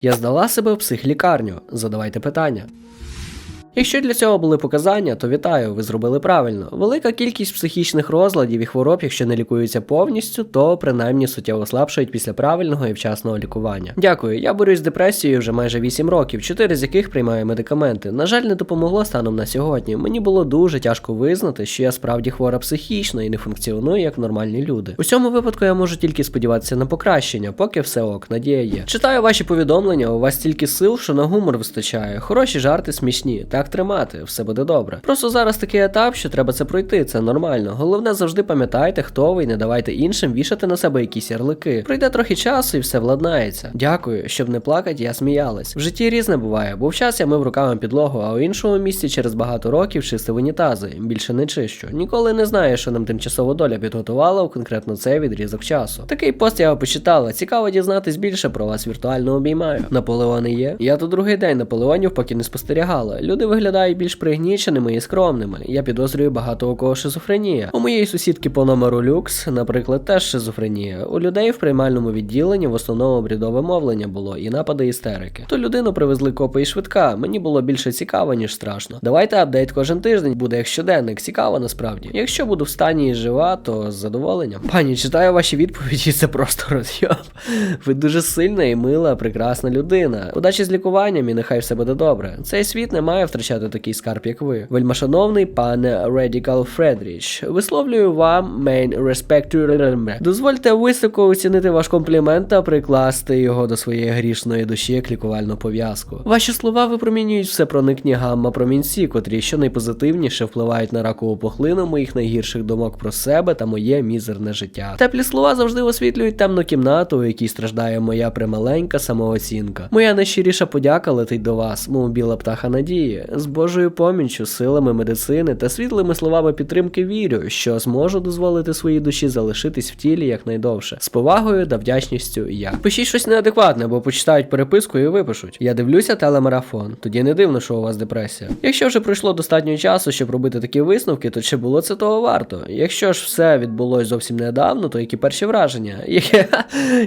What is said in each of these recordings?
Я здала себе в психлікарню. Задавайте питання. Якщо для цього були показання, то вітаю, ви зробили правильно. Велика кількість психічних розладів і хвороб, якщо не лікуються повністю, то принаймні суттєво слабшають після правильного і вчасного лікування. Дякую, я борюсь з депресією вже майже 8 років, 4 з яких приймаю медикаменти. На жаль, не допомогло станом на сьогодні. Мені було дуже тяжко визнати, що я справді хвора психічно і не функціоную як нормальні люди. У цьому випадку я можу тільки сподіватися на покращення, поки все ок, надія є. Читаю ваші повідомлення, у вас стільки сил, що на гумор вистачає. Хороші жарти смішні. Так тримати, все буде добре. Просто зараз такий етап, що треба це пройти, це нормально. Головне завжди пам'ятайте, хто ви, і не давайте іншим вішати на себе якісь ярлики. Пройде трохи часу і все владнається. Дякую, щоб не плакати, я сміялась. В житті різне буває. Був час я мив руками підлогу, а у іншому місці через багато років чистив унітази. Більше не чищу. Ніколи не знаю, що нам тимчасово доля підготувала у конкретно цей відрізок часу. Такий пост я почитала. Цікаво дізнатись більше про вас віртуально обіймаю. Наполеони є. Я тут другий день наполеонів поки не спостерігала. Люди виглядають більш пригніченими і скромними. Я підозрюю багато у кого шизофренія. У моєї сусідки по номеру люкс, наприклад, теж шизофренія. У людей в приймальному відділенні в основному брідове мовлення було і напади істерики. То людину привезли копи і швидка. Мені було більше цікаво, ніж страшно. Давайте апдейт кожен тиждень, буде як щоденник. Цікаво насправді. Якщо буду в стані і жива, то з задоволенням. Пані, читаю ваші відповіді, це просто розйоб. Ви дуже сильна і мила, прекрасна людина. Удачі з лікуванням і нехай все буде добре. Цей світ не має втрачати такий скарб, як ви. Вельмашановний пане Радікал Фредріч, висловлюю вам main respect to Дозвольте високо оцінити ваш комплімент та прикласти його до своєї грішної душі як лікувальну пов'язку. Ваші слова випромінюють все проникні гамма промінці, котрі що найпозитивніше впливають на ракову пухлину моїх найгірших думок про себе та моє мізерне життя. Теплі слова завжди освітлюють темну кімнату, у якій страждає моя прималенька самооцінка. Моя найщиріша подяка летить до вас, мов біла птаха надії, з Божою поміччю, силами медицини та світлими словами підтримки вірю, що зможу дозволити своїй душі залишитись в тілі якнайдовше. З повагою та вдячністю я. Пишіть щось неадекватне, бо почитають переписку і випишуть. Я дивлюся телемарафон. Тоді не дивно, що у вас депресія. Якщо вже пройшло достатньо часу, щоб робити такі висновки, то чи було це того варто? Якщо ж все відбулось зовсім недавно, то які перші враження? Які,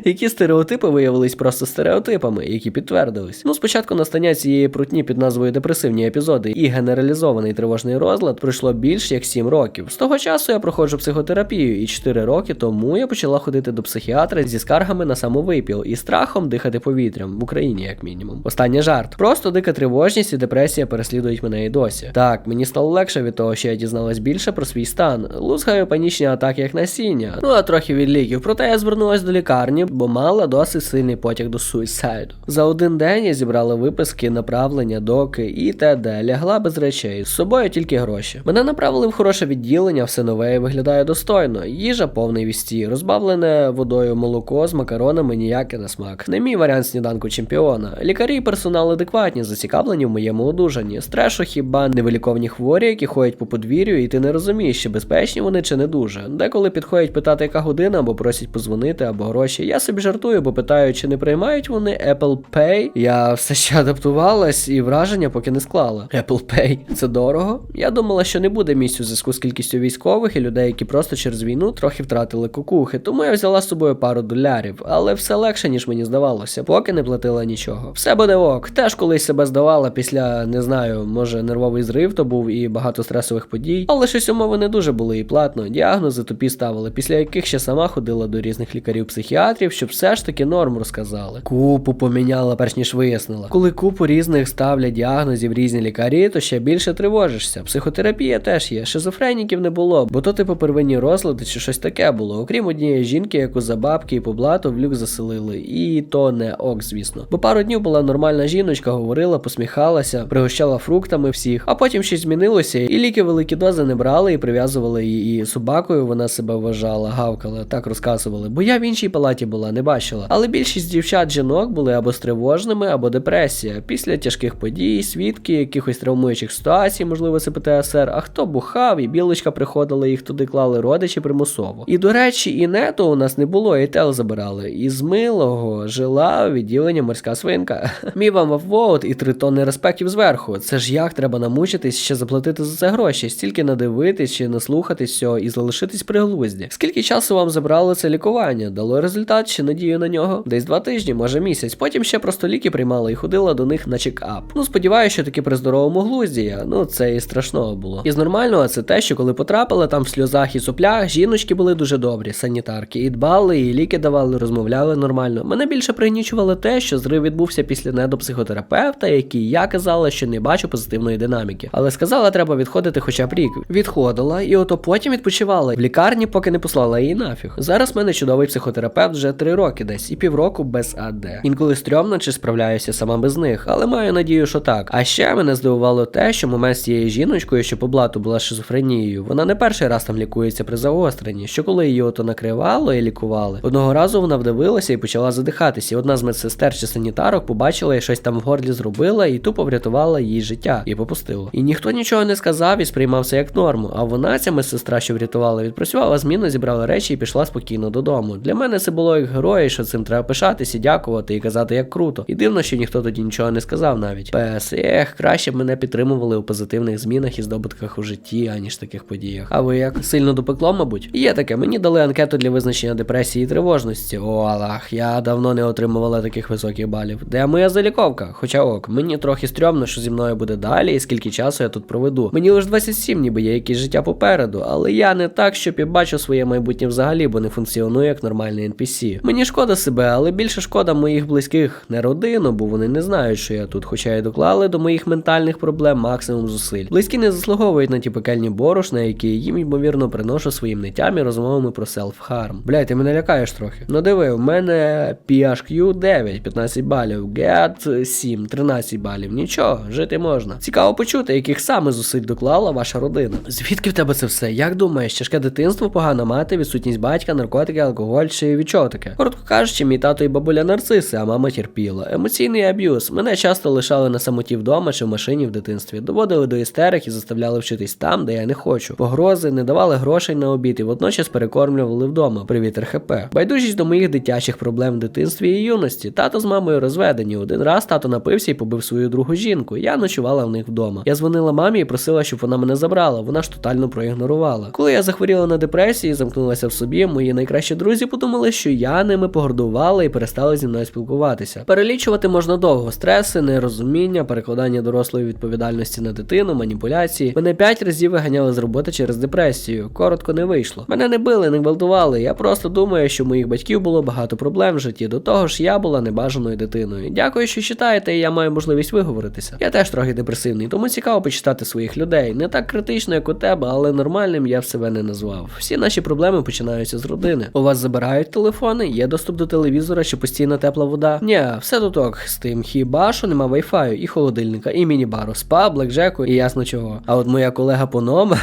які стереотипи виявились просто стереотипами, які підтвердились? Ну, спочатку настання цієї прутні під назвою депресивні епізоди і генералізований тривожний розлад пройшло більш як 7 років. З того часу я проходжу психотерапію, і 4 роки тому я почала ходити до психіатра зі скаргами на самовипіл і страхом дихати повітрям в Україні, як мінімум. Останній жарт. Просто дика тривожність і депресія переслідують мене і досі. Так, мені стало легше від того, що я дізналась більше про свій стан. Лузгаю панічні атаки як насіння. Ну а трохи від ліків. Проте я звернулась до лікарні, бо мала досить сильний потяг до суїсайду. За один день я зібрала виписки, направлення, доки і т.д. Лягла без речей. З собою тільки гроші. Мене направили в хороше відділення, все нове і виглядає достойно. Їжа повний вісті, розбавлене водою молоко з макаронами ніяке на смак. Не мій варіант сніданку чемпіона. Лікарі і персонал адекватні, зацікавлені в моєму одужанні. Стрешу хіба невиліковні хворі, які ходять по подвір'ю, і ти не розумієш, чи безпечні вони, чи не дуже. Деколи підходять питати, яка година, або просять позвонити, або гроші. Я собі жартую, бо питаю, чи не приймають вони Apple Pay. Я все ще адаптувалась і враження поки не склала. Apple Pay це дорого. Я думала, що не буде місць у зв'язку з кількістю військових і людей, які просто через війну трохи втратили кукухи. Тому я взяла з собою пару долярів, але все легше, ніж мені здавалося, поки не платила нічого. Все буде ок. Теж колись себе здавала після, не знаю, може нервовий зрив то був і багато стресових подій. Але щось умови не дуже були і платно. Діагнози тупі ставили, після яких ще сама ходила до різних лікарів-психіатрів, щоб все ж таки норм розказали. Купу поміняла, перш ніж вияснила. Коли купу різних ставлять діагнозів різні лікарі, то ще більше тривожишся. Психотерапія теж є. Шизофреніків не було, бо то типу первинні розлади чи щось таке було. Окрім однієї жінки, яку за бабки і по блату в люк заселили. І то не ок, звісно. Бо пару днів була нормальна жіночка, говорила, посміхалася, пригощала фруктами всіх, а потім щось змінилося, і ліки великі дози не брали і прив'язували її собакою. Вона себе вважала, гавкала, так розказували. Бо я в іншій палаті була, не бачила. Але більшість дівчат жінок були або стривожними, або депресія. Після тяжких подій, свідки, якихось травмуючих ситуацій, можливо, це ПТСР, а хто бухав, і білочка приходила, їх туди клали родичі примусово. І до речі, і нету у нас не було, і тел забирали. І з милого жила відділення морська свинка. Мій вам воввоут і три тонни респектів зверху. Це ж як треба намучитись ще заплатити за це гроші, стільки надивитись чи наслухатись всього і залишитись при глузді. Скільки часу вам забрало це лікування? Дало результат чи надію на нього? Десь два тижні, може місяць. Потім ще просто ліки приймала і ходила до них на чекап. Ну сподіваюся, що таки при здоровому глузді. Ну це і страшного було. Із нормального це те, що коли потрапила там в сльозах і соплях, жіночки були дуже добрі, санітарки, і дбали, і ліки давали, розмовляли нормально. Мене більше пригнічувало те, що зрив відбувся після недопсихотерапевта, який я казала, що не бачу позитивної динаміки. Але сказала, треба відходити хоча б рік. Відходила, і ото потім відпочивала в лікарні, поки не послала її нафіг. Зараз в мене чудовий психотерапевт вже три роки десь і півроку без АД. Інколи стрьомно чи справляюся сама без них, але маю надію, що так. А ще мене здивувало те, що момент з цією жіночкою, що по блату була шизофренією, вона не перший раз там лікується при загостренні. Що коли її ото накривало і лікували, одного разу вона вдивилася і почала задихатися. І одна з медсестер чи санітарок побачила і щось там в горлі зробила, і тупо врятувала їй життя і попустила. І ніхто нічого не сказав і сприймав це як норму. А вона, ця медсестра, що врятувала, відпрацювала зміну, зібрала речі і пішла спокійно додому. Для мене це було як герої, що цим треба пишатися, дякувати і казати, як круто. І дивно, що ніхто тоді нічого не сказав навіть. Пес, ех, краще б мене підтримували у позитивних змінах і здобутках у житті, аніж таких подіях. А ви як сильно допекло, мабуть? Є таке, мені дали анкету для визначення депресії і тривожності. О, Аллах, я давно не отримувала таких високих балів. Де моя заліковка? Хоча ок, мені трохи стрьомно, що зі мною буде далі, і скільки часу я тут проведу. Мені лише 27, ніби є якесь життя попереду, але я не так, щоб і бачу своє майбутнє взагалі, бо не функціоную як нормальний NPC. Мені шкода себе, але більше шкода моїх близьких, не родину, бо вони не знають, що я тут, хоча й доклали до моїх ментальних проблем максимум зусиль. Близькі не заслуговують на ті пекельні борошна, які їм ймовірно приношу своїм ниттям і розмовами про селф-харм. Блядь, ти мене лякаєш трохи. Ну диви, в мене PHQ 9, 15 балів, GET 7, 13 балів. Нічого, жити можна. Цікаво почути, яких саме зусиль доклала ваша родина. Звідки в тебе це все? Як думаєш, тяжке дитинство, погана мати, відсутність батька, наркотики, алкоголь чи від чого таке? Коротко кажучи, мій тато і бабуля нарциси, а мама терпіла. Емоційний аб'юз. Мене часто лишали на самоті вдома чи машині в дитинстві. Доводили до істерик і заставляли вчитись там, де я не хочу. Погрози, не давали грошей на обід і водночас перекормлювали вдома. Привіт, РХП. Байдужість до моїх дитячих проблем в дитинстві і юності. Тато з мамою розведені. Один раз тато напився і побив свою другу жінку. Я ночувала в них вдома. Я дзвонила мамі і просила, щоб вона мене забрала. Вона ж тотально проігнорувала. Коли я захворіла на депресію і замкнулася в собі, мої найкращі друзі подумали, що я ними погордувала і перестали зі мною спілкуватися. Перелічувати можна довго: стреси, нерозуміння, перекладання дорослої відповідальності на дитину, маніпуляції. Мене п'ять разів виганяли з роботи через депресію. Коротко не вийшло. Мене не били, не гвалтували. Я просто думаю, що у моїх батьків було багато проблем в житті. До того ж, я була небажаною дитиною. Дякую, що читаєте, і я маю можливість виговоритися. Я теж трохи депресивний, тому цікаво почитати своїх людей. Не так критично, як у тебе, але нормальним я б себе не назвав. Всі наші проблеми починаються з родини. У вас забирають телефони, є доступ до телевізора чи постійна тепла вода. Ні, все тут ок з тим. Хіба що нема вайфаю, і холодильника, і міні-бару, спа, блекджеку, і ясно чого. А от моя колега по номеру,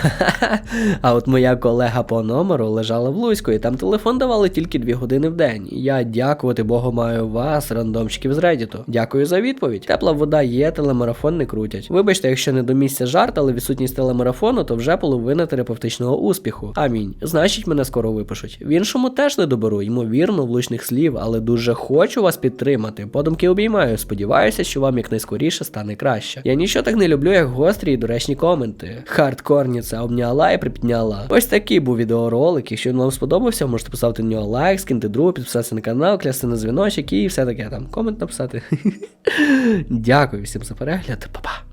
а от моя колега по номеру лежала в Луцьку, і там телефон давали тільки дві години в день. Я дякувати Богу маю вас, рандомчиків з Реддіту. Дякую за відповідь. Тепла вода є, телемарафон не крутять. Вибачте, якщо не до місця жарт, але відсутність телемарафону, то вже половина терапевтичного успіху. Амінь. Значить, мене скоро випишуть. В іншому теж не доберу, ймовірно, влучних слів, але дуже хочу вас підтримати. Подумки обіймаю. Сподіваюся, що вам якнайскоріше стане краще. Я нічого так не люблю, як гострі і доречні коменти. Хардкорні це обняла і припідняла. Ось такий був відеоролик. Якщо він вам сподобався, можете поставити на нього лайк, скинути другу, підписатися на канал, клясти на дзвіночок і все таке там. Комент написати. Дякую всім за перегляд, Па-па.